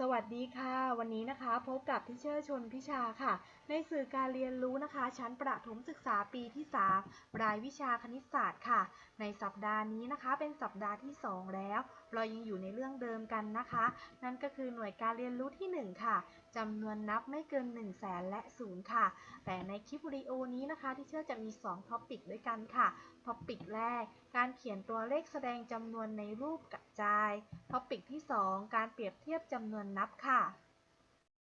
สวัสดีค่ะ วันนี้นะคะพบกับทิเชอร์ชนพิชาค่ะ ในสื่อการเรียนรู้นะคะ ชั้นประถมศึกษาปีที่ 3 รายวิชาคณิตศาสตร์ค่ะ ในสัปดาห์นี้นะคะ เป็นสัปดาห์ที่ 2 แล้ว เรายังอยู่ในเรื่องเดิมกันนะคะ นั่นก็คือหน่วยการเรียนรู้ที่ 1 ค่ะ จำนวนนับไม่เกิน 1 0 0 0 0แสนและ0ค่ะ แต่ในคลิปวิดีโอนี้นะคะ ที่เชื่อจะมี2ท็อปิกด้วยกันค่ะท็อปิกแรก การเขียนตัวเลขแสดงจำนวนในรูปกระจายท็อปิกที่ 2 การเปรียบเทียบจำนวนนับค่ะ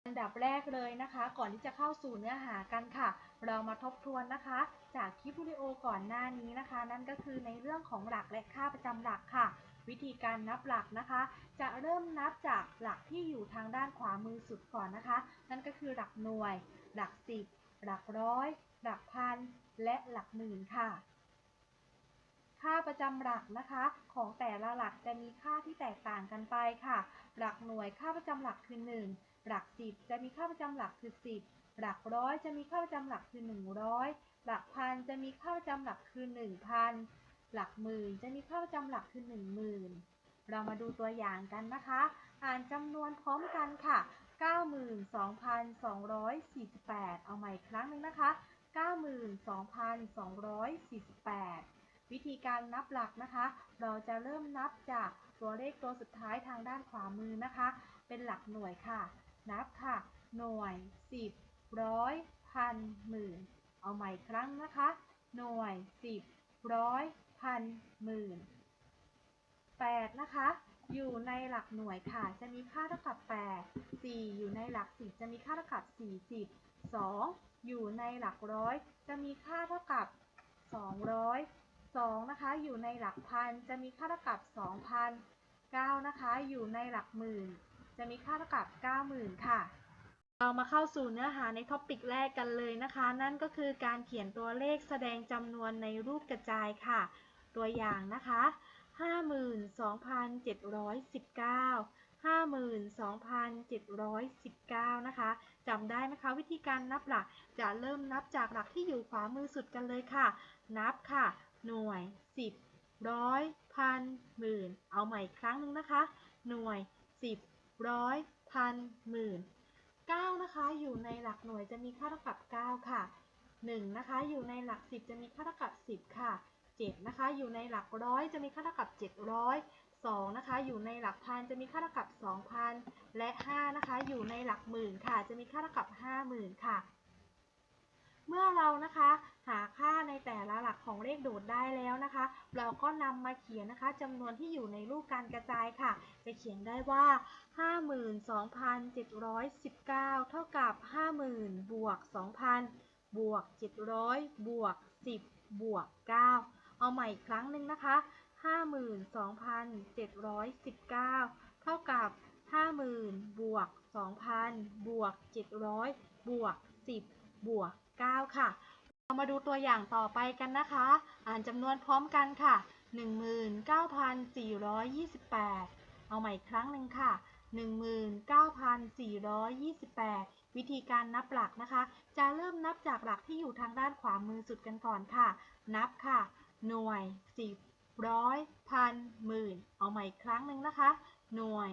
อันดับแรกเลยนะคะ ก่อนที่จะเข้าสู่เนื้อหากันค่ะ เรามาทบทวนนะคะ จากคลิปวิดีโอก่อนหน้านี้นะคะ นั่นก็คือในเรื่องของหลักและค่าประจำหลักค่ะ วิธีการนับหลักนะคะ จะเริ่มนับจากหลักที่อยู่ทางด้านขวามือสุดก่อนนะคะ นั่นก็คือหลักหน่วย หลักสิบ หลักร้อย หลักพัน และหลักหมื่นค่ะ ค่าประจำหลักนะคะ ของแต่ละหลักจะมีค่าที่แตกต่างกันไปค่ะ หลักหน่วยค่าประจำหลักคือ 1 หลักสิบจะมีค่าประจำหลักคือ 10หลักร้อยจะมีค่าประจำหลักคือ 100 หลักพันจะมีค่าประจำหลักคือ 1,000 หลักหมื่นจะมีค่าประจำหลักคือ10,000 เรามาดูตัวอย่างกันนะคะ อ่านจำนวนพร้อมกันค่ะ 92,248 เอาใหม่ครั้งหนึ่งนะคะ 92,248 วิธีการนับหลักนะคะ เราจะเริ่มนับจากตัวเลขตัวสุดท้ายทางด้านขวามือนะคะ เป็นหลักหน่วยค่ะ นับค่ะ หน่วย 10 ร้อยพันหมื่น เอาใหม่ครั้งนะคะ หน่วย 10 ร้อย พันหมื่น8นะคะ อยู่ในหลักหน่วยค่ะ จะมีค่าเท่ากับ8 4อยู่ในหลัก10จะมีค่าเท่ากับ40 2อยู่ในหลักร้อย จะมีค่าเท่ากับ200 2นะคะ อยู่ในหลักพัน จะมีค่าเท่ากับ2,000 9นะคะ อยู่ในหลักหมื่น จะมีค่าเท่ากับ90,000ค่ะเรามาเข้าสู่เนื้อหาในท็อปิกแรกกันเลยนะคะ นั่นก็คือการเขียนตัวเลขแสดงจำนวนในรูปกระจายค่ะ ตัวอย่างนะคะ52,719 52,719 นะคะจำได้ไหมคะวิธีการนับหลักจะเริ่มนับจากหลักที่อยู่ขวามือสุดกันเลยค่ะ นับค่ะ หน่วย 10 ร้อย พัน หมื่น เอาใหม่อีกครั้งหนึ่งนะคะ หน่วย 10 ร้อย พัน หมื่น 9 นะคะ อยู่ในหลักหน่วยจะมีค่าเท่ากับ 9 ค่ะ 1 นะคะ อยู่ในหลัก 10 จะมีค่าเท่ากับ 10 ค่ะ 7นะคะ อยู่ในหลักร้อยจะมีค่าเท่ากับ 700 2นะคะ อยู่ในหลักพันจะมีค่าเท่ากับ 2,000 และ 5 นะคะ อยู่ในหลักหมื่นค่ะ จะมีค่าเท่ากับ 50,000 ค่ะ เมื่อเรานะคะหาค่าในแต่ละหลักของเลขโดดได้แล้วนะคะ เราก็นำมาเขียนนะคะจำนวนที่อยู่ในรูปการกระจายค่ะ จะเขียนได้ว่า 52,719 เท่ากับ 50,000 บวก 2,000 บวก 700 บวก 10 บวก 9 เอาใหม่อีกครั้งหนึ่งนะคะ 52,719 เท่ากับ 50,000 บวก 2,000 บวก 700 บวก 10 บวก 9 ค่ะ เรามาดูตัวอย่างต่อไปกันนะคะ อ่านจำนวนพร้อมกันค่ะ 19,428 เอาใหม่อีกครั้งหนึ่งค่ะ19,428 วิธีการนับหลักนะคะ จะเริ่มนับจากหลักที่อยู่ทางด้านขวามือสุดกันก่อนค่ะ นับค่ะ หน่วย10ร้อยพันหมื่น เอาใหม่อีกครั้งหนึ่งนะคะ หน่วย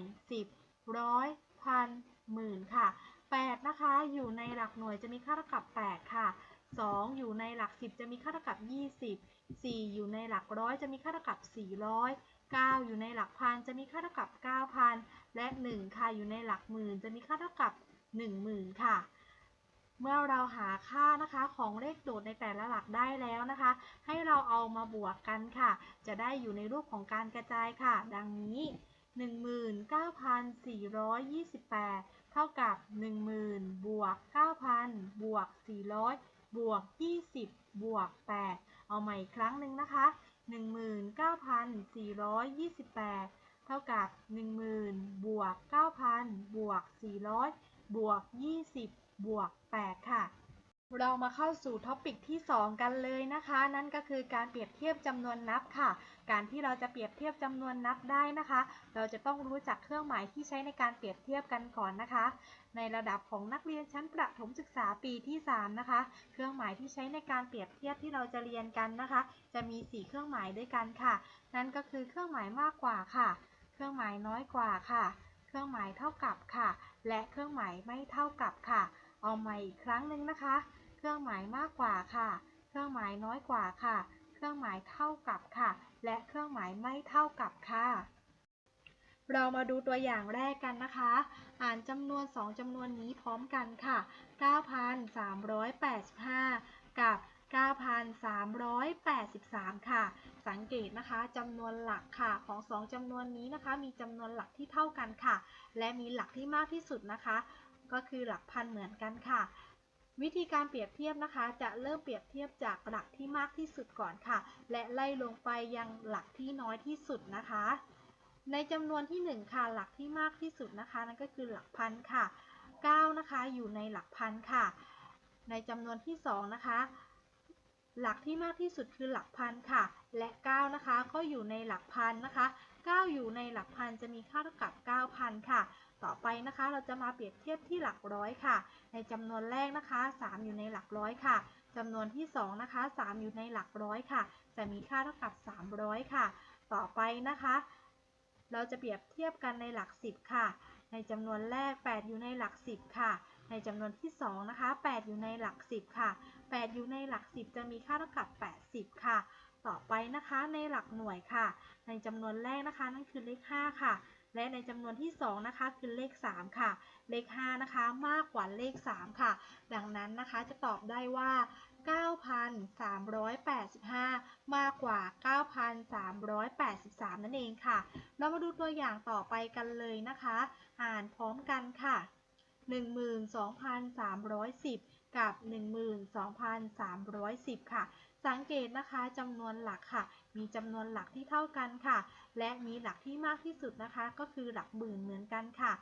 10ร้อยพันหมื่นค่ะ8นะคะอยู่ในหลักหน่วยจะมีค่าเท่ากับ8ค่ะ2อยู่ในหลัก10จะมีค่าเท่ากับ20 4อยู่ในหลักร้อยจะมีค่าเท่ากับ400 9อยู่ในหลักพันจะมีค่าเท่ากับ9,000และ1ค่ะอยู่ในหลักหมื่นจะมีค่าเท่ากับ10,000ค่ะ เมื่อเราหาค่านะคะของเลขโดดในแต่ละหลักได้แล้วนะคะ ให้เราเอามาบวกกันค่ะ จะได้อยู่ในรูปของการกระจายค่ะ ดังนี้ 19,428 เท่ากับ 10,000 บวก 9,000 บวก 400 บวก 20 บวก 8 เอาใหม่อีกครั้งหนึ่งนะคะ 19,428 เท่ากับ 10,000 บวก 9,000 บวก 400 บวก 20 บวก 8 ค่ะ เรามาเข้าสู่ท็อปิกที่ 2 กันเลยนะคะ นั่นก็คือการเปรียบเทียบจำนวนนับค่ะ การที่เราจะเปรียบเทียบจำนวนนับได้นะคะ เราจะต้องรู้จักเครื่องหมายที่ใช้ในการเปรียบเทียบกันก่อนนะคะ ในระดับของนักเรียนชั้นประถมศึกษาปีที่ 3 นะคะ เครื่องหมายที่ใช้ในการเปรียบเทียบที่เราจะเรียนกันนะคะ จะมี 4 เครื่องหมายด้วยกันค่ะ นั่นก็คือเครื่องหมายมากกว่าค่ะ เครื่องหมายน้อยกว่าค่ะ เครื่องหมายเท่ากับค่ะ และเครื่องหมายไม่เท่ากับค่ะ เอาใหม่อีกครั้งหนึ่งนะคะ เครื่องหมายมากกว่าค่ะ เครื่องหมายน้อยกว่าค่ะ เครื่องหมายเท่ากับค่ะ และเครื่องหมายไม่เท่ากับค่ะ เรามาดูตัวอย่างแรกกันนะคะ อ่านจำนวน 2จำนวนนี้พร้อมกันค่ะ 9,385 กับ 9,383 ค่ะ สังเกตนะคะจำนวนหลักค่ะของ 2จำนวนนี้นะคะ มีจำนวนหลักที่เท่ากันค่ะ และมีหลักที่มากที่สุดนะคะ ก็คือหลักพันเหมือนกันค่ะ วิธีการเปรียบเทียบนะคะ จะเริ่มเปรียบเทียบจากหลักที่มากที่สุดก่อนค่ะ และไล่ลงไปยังหลักที่น้อยที่สุดนะคะ ในจำนวนที่ 1 ค่ะ หลักที่มากที่สุดนะคะ นั่นก็คือหลักพันค่ะ 9 นะคะ อยู่ในหลักพันค่ะ ในจำนวนที่ 2 นะคะ หลักที่มากที่สุดคือหลักพันค่ะ และ 9 นะคะ ก็อยู่ในหลักพันนะคะ 9 อยู่ในหลักพันจะมีค่าเท่ากับ 9,000 ค่ะ ต่อไปนะคะ เราจะมาเปรียบเทียบที่หลักร้อยค่ะ ในจำนวนแรกนะคะ 3 อยู่ในหลักร้อยค่ะจำนวนที่ 2 นะคะ 3 อยู่ในหลักร้อยค่ะ จะมีค่าเท่ากับ 300 ค่ะ ต่อไปนะคะ เราจะเปรียบเทียบกันในหลัก 10 ค่ะ ในจำนวนแรก 8 อยู่ในหลัก 10 ค่ะ ในจำนวนที่ 2 นะคะ 8 อยู่ในหลัก 10 ค่ะ 8 อยู่ในหลัก 10 จะมีค่าเท่ากับ 80 ค่ะ ต่อไปนะคะในหลักหน่วยค่ะ ในจำนวนแรกนะคะนั่นคือเลข 5 ค่ะ และในจำนวนที่ 2 นะคะคือเลข 3 ค่ะ เลข 5 นะคะมากกว่าเลข 3 ค่ะ ดังนั้นนะคะจะตอบได้ว่า9,385 มากกว่า 9,383 นั่นเองค่ะ เรามาดูตัวอย่างต่อไปกันเลยนะคะ อ่านพร้อมกันค่ะ 12,310 กับ 12,310 ค่ะ สังเกตนะคะจำนวนหลักค่ะ มีจำนวนหลักที่เท่ากันค่ะ และมีหลักที่มากที่สุดนะคะ ก็คือหลักหมื่นเหมือนกันค่ะ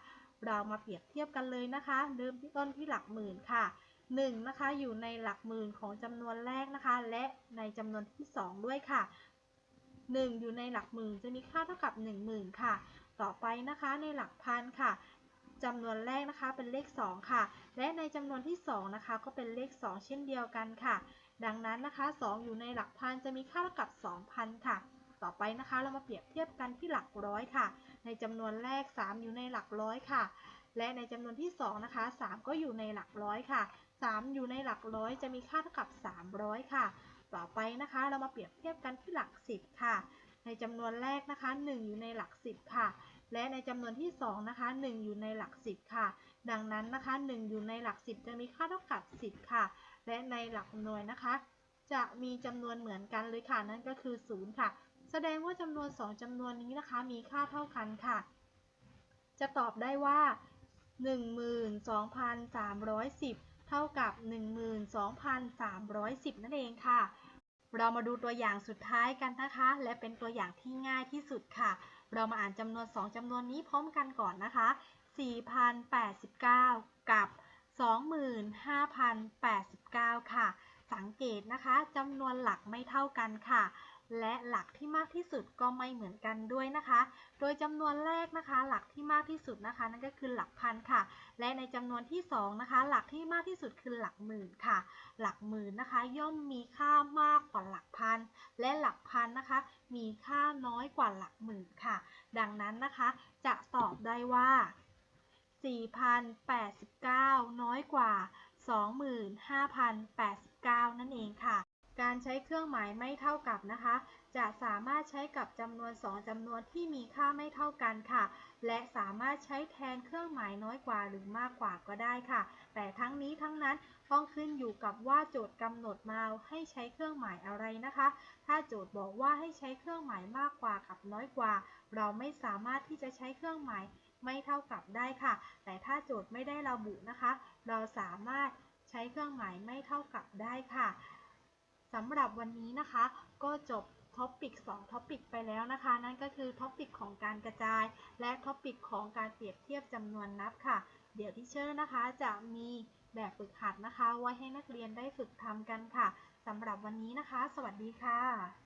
เรามาเปรียบเทียบกันเลยนะคะ เริ่มที่ต้นที่หลักหมื่นค่ะ1นะคะอยู่ในหลักหมื่นของจำนวนแรกนะคะ และในจำนวนที่ 2 ด้วยค่ะ 1 อยู่ในหลักหมื่นจะมีค่าเท่ากับ 10,000 ค่ะ ต่อไปนะคะในหลักพันค่ะ จำนวนแรกนะคะเป็นเลข 2 ค่ะ และในจำนวนที่ 2 นะคะ ก็เป็นเลข 2 เช่นเดียวกันค่ะ ดังนั้นนะคะ 2 อยู่ในหลักพันจะมีค่าเท่ากับ 2,000 ค่ะต่อไปนะคะเรามาเปรียบเทียบกันที่หลักร้อยค่ะ ในจำนวนแรก 3 อยู่ในหลักร้อยค่ะ และในจำนวนที่2นะคะ3 ก็อยู่ในหลักร้อยค่ะ 3 อยู่ในหลักร้อยจะมีค่าเท่ากับ 300 ค่ะ ต่อไปนะคะเรามาเปรียบเทียบกันที่หลัก 10 ค่ะ ในจำนวนแรกนะคะ 1 อยู่ในหลัก 10 ค่ะ และในจำนวนที่ 2 นะคะ 1 อยู่ในหลัก 10 ค่ะ ดังนั้นนะคะ 1 อยู่ในหลัก 10 จะมีค่าเท่ากับ 10 ค่ะ และในหลักหน่วยนะคะ จะมีจำนวนเหมือนกันเลยค่ะ นั่นก็คือ 0 ค่ะ แสดงว่าจำนวน 2จำนวนนี้นะคะ มีค่าเท่ากันค่ะ จะตอบได้ว่า 12,310 เท่ากับ 12,310 นั่นเองค่ะ เรามาดูตัวอย่างสุดท้ายกันนะคะ และเป็นตัวอย่างที่ง่ายที่สุดค่ะ เรามาอ่านจำนวน 2จำนวนนี้พร้อมกันก่อนนะคะ 4,089 กับ 25,089 ค่ะ สังเกตนะคะจำนวนหลักไม่เท่ากันค่ะ และหลักที่มากที่สุดก็ไม่เหมือนกันด้วยนะคะ โดยจำนวนแรกนะคะ หลักที่มากที่สุดนะคะ นั่นก็คือหลักพันค่ะ และในจำนวนที่2นะคะ หลักที่มากที่สุดคือหลักหมื่นค่ะ หลักหมื่นนะคะ ย่อมมีค่ามากกว่าหลักพัน และหลักพันนะคะ มีค่าน้อยกว่าหลักหมื่นค่ะ ดังนั้นนะคะ จะตอบได้ว่า4,089 น้อยกว่า 25,089 นั่นเองค่ะ การใช้เครื่องหมายไม่เท่ากับนะคะ จะสามารถใช้กับจำนวน 2จำนวนที่มีค่าไม่เท่ากันค่ะ และสามารถใช้แทนเครื่องหมายน้อยกว่าหรือมากกว่าก็ได้ค่ะ แต่ทั้งนี้ทั้งนั้นต้องขึ้นอยู่กับว่าโจทย์กำหนดมาให้ใช้เครื่องหมายอะไรนะคะ ถ้าโจทย์บอกว่าให้ใช้เครื่องหมายมากกว่ากับน้อยกว่า เราไม่สามารถที่จะใช้เครื่องหมายไม่เท่ากับได้ค่ะ แต่ถ้าโจทย์ไม่ได้ระบุนะคะ เราสามารถใช้เครื่องหมายไม่เท่ากับได้ค่ะ สำหรับวันนี้นะคะ ก็จบท็อปิก2ท็อปิกไปแล้วนะคะ นั่นก็คือท็อปิกของการกระจาย และท็อปิกของการเปรียบเทียบจำนวนนับค่ะ เดี๋ยวที่เชอร์นะคะจะมีแบบฝึกหัดนะคะ ไว้ให้นักเรียนได้ฝึกทำกันค่ะสำหรับวันนี้นะคะ สวัสดีค่ะ